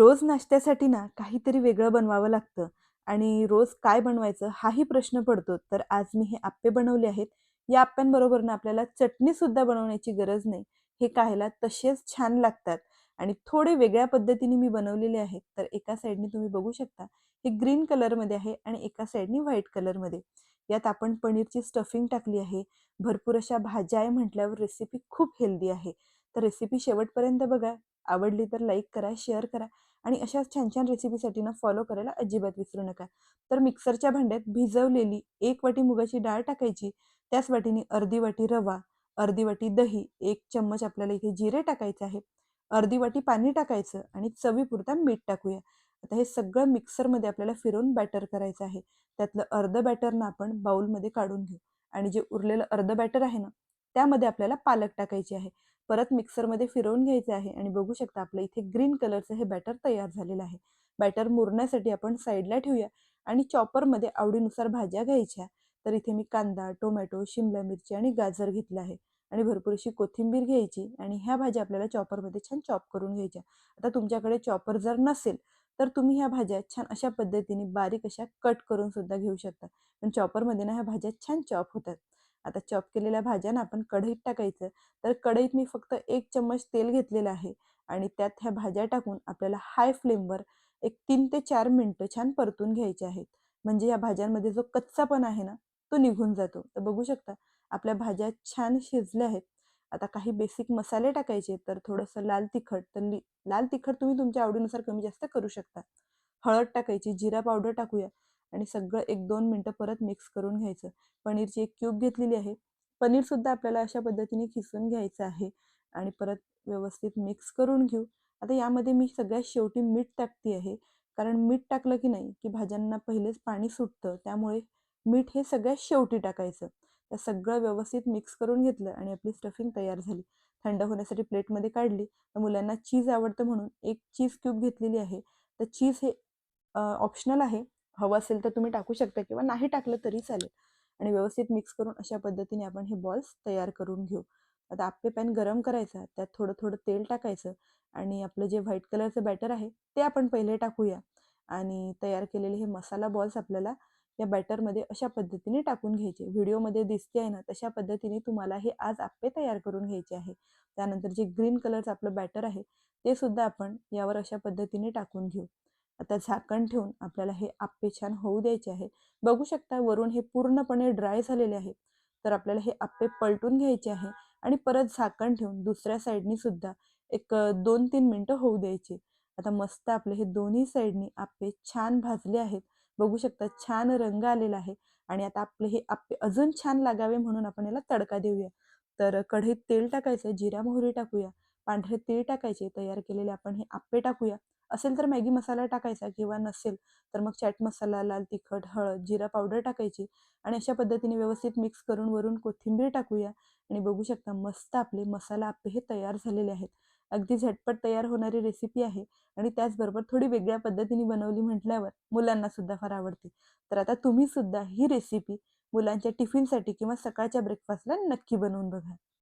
रोज नाश्त्यासाठी ना काहीतरी वेगळं बनवावं लागतं आणि रोज काय बनवायचं हाही प्रश्न पडतो. तर आज मी हे आप्पे बनवले आहेत. या आप्प्यांबरोबर ना आपल्याला चटणीसुद्धा बनवण्याची गरज नाही. हे खायला तसेच छान लागतात आणि थोडे वेगळ्या पद्धतीने मी बनवलेले आहेत. तर एका साईडने तुम्ही बघू शकता हे ग्रीन कलरमध्ये आहे आणि एका साईडने व्हाईट कलरमध्ये. यात आपण पनीरची स्टफिंग टाकली आहे. भरपूर अशा भाज्या आहे म्हटल्यावर रेसिपी खूप हेल्दी आहे. तर रेसिपी शेवटपर्यंत बघा. आवडली तर लाईक करा, शेअर करा आणि अशाच छान छान रेसिपीसाठी ना फॉलो करायला अजिबात विसरू नका. तर मिक्सरच्या भांड्यात भिजवलेली एक वाटी मुगाची डाळ टाकायची. त्याच वाटीने अर्धी वाटी रवा, अर्धी वाटी दही, एक चम्मच आपल्याला इथे जिरे टाकायचे आहे. अर्धी वाटी पाणी टाकायचं आणि चवीपुरता मीठ टाकूया. आता हे सगळं मिक्सरमध्ये आपल्याला फिरवून बॅटर करायचं आहे. त्यातलं अर्धं बॅटर ना आपण बाउलमध्ये काढून घेऊ आणि जे उरलेलं अर्धं बॅटर आहे ना, त्यामध्ये आपल्याला पालक टाकायची आहे. परत मिक्सरमध्ये फिरवून घ्यायचे आहे आणि बघू शकता आपलं इथे ग्रीन कलरचं हे बॅटर तयार झालेलं आहे. बॅटर मुरण्यासाठी आपण साईडला ठेवूया आणि चॉपरमध्ये आवडीनुसार भाज्या घ्यायच्या. तर इथे मी कांदा, टोमॅटो, शिमला मिरची आणि गाजर घेतलं आहे आणि भरपूर अशी कोथिंबीर घ्यायची आणि ह्या भाज्या आपल्याला चॉपरमध्ये छान चॉप करून घ्यायच्या. आता तुमच्याकडे चॉपर जर नसेल तर तुम्ही ह्या भाज्या छान अशा पद्धतीने बारीक अशा कट करून सुद्धा घेऊ शकता. पण चॉपरमध्ये ना ह्या भाज्या छान चॉप होतात. आता चॉप केलेल्या भाज्या ना आपण कढईत टाकायचं. तर कढईत मी फक्त एक चम्मच तेल घेतलेलं आहे आणि त्यात ह्या भाज्या टाकून आपल्याला हाय फ्लेमवर एक तीन ते चार मिनटं छान परतून घ्यायचे आहेत. म्हणजे या भाज्यांमध्ये जो कच्चापण आहे ना, तो निघून जातो. तर बघू शकता आपल्या भाज्या छान शिजल्या आहेत. आता काही बेसिक मसाले टाकायचे. तर थोडंसं लाल तिखट, तर लाल तिखट तुम्ही तुमच्या आवडीनुसार कमी जास्त करू शकता. हळद टाकायची, जिरा पावडर टाकूया आणि सगळं एक दोन मिनटं परत मिक्स करून घ्यायचं. पनीरची एक क्यूब घेतलेली आहे. पनीरसुद्धा आपल्याला अशा पद्धतीने खिसून घ्यायचं आहे आणि परत व्यवस्थित मिक्स करून घेऊ. आता यामध्ये मी सगळ्यात शेवटी मीठ टाकते आहे. कारण मीठ टाकलं की नाही, की भाज्यांना पहिलेच पाणी सुटतं. त्यामुळे मीठ हे सगळ्यात शेवटी टाकायचं. तर सगळं व्यवस्थित मिक्स करून घेतलं आणि आपली स्टफिंग तयार झाली. थंड होण्यासाठी प्लेटमध्ये काढली. तर मुलांना चीज आवडतं म्हणून एक चीज क्यूब घेतलेली आहे. तर चीज हे ऑप्शनल आहे. हवं असेल तर तुम्ही टाकू शकता किंवा नाही टाकलं तरी चालेल आणि व्यवस्थित मिक्स करून अशा पद्धतीने आपण हे बॉल्स तयार करून घेऊ. आता आप्पे पॅन गरम करायचा. त्यात थोडं-थोडं तेल टाकायचं आणि आपलं जे व्हाईट कलरचं बॅटर आहे, ते आपण पहिले टाकूया आणि तयार केलेले हे मसाला बॉल्स आपल्याला या बॅटरमध्ये अशा पद्धतीने टाकून घ्यायचे. व्हिडिओमध्ये दिसते आहे ना, तशा पद्धतीने तुम्हाला हे आज आप्पे तयार करून घ्यायचे आहे. त्यानंतर जे ग्रीन कलरचं आपलं बॅटर आहे, ते सुद्धा आपण यावर अशा पद्धतीने टाकून घेऊ. आता झाकण ठेवून आपल्याला हे आप्पे छान होऊ द्यायचे आहे. बघू शकता वरून हे पूर्णपणे ड्राय झालेले आहेत तर आपल्याला हे आप्पे पलटून घ्यायचे आहे आणि परत झाकण ठेवून दुसऱ्या साईडनी सुद्धा एक दोन तीन मिनटं होऊ द्यायचे. आता मस्त आपले हे दोन्ही साईडनी आप्पे छान भाजले आहेत. बघू शकता छान रंग आलेला आहे आणि आता आपले हे आप्पे अजून छान लागावे म्हणून आपण याला तडका देऊया. तर कढईत तेल टाकायचं, जिरा मोहरी टाकूया, पांढरे तीळ टाकायचे, तयार केलेले आपण हे आप्पे टाकूया. असेल तर मॅगी मसाला टाकायचा किंवा नसेल तर मग चाट मसाला, लाल तिखट, हळद, जिरा पावडर टाकायची आणि अशा पद्धतीने व्यवस्थित मिक्स करून वरून कोथिंबीर टाकूया आणि बघू शकता मस्त आपले मसाला आप्पे हे तयार झालेले आहेत. अगदी झटपट तयार होणारी रेसिपी आहे आणि त्याचबरोबर थोडी वेगळ्या पद्धतीने बनवली म्हटल्यावर मुलांना सुद्धा फार आवडते. तर आता तुम्ही सुद्धा ही रेसिपी मुलांच्या टिफिनसाठी किंवा सकाळच्या ब्रेकफास्टला नक्की बनवून बघा.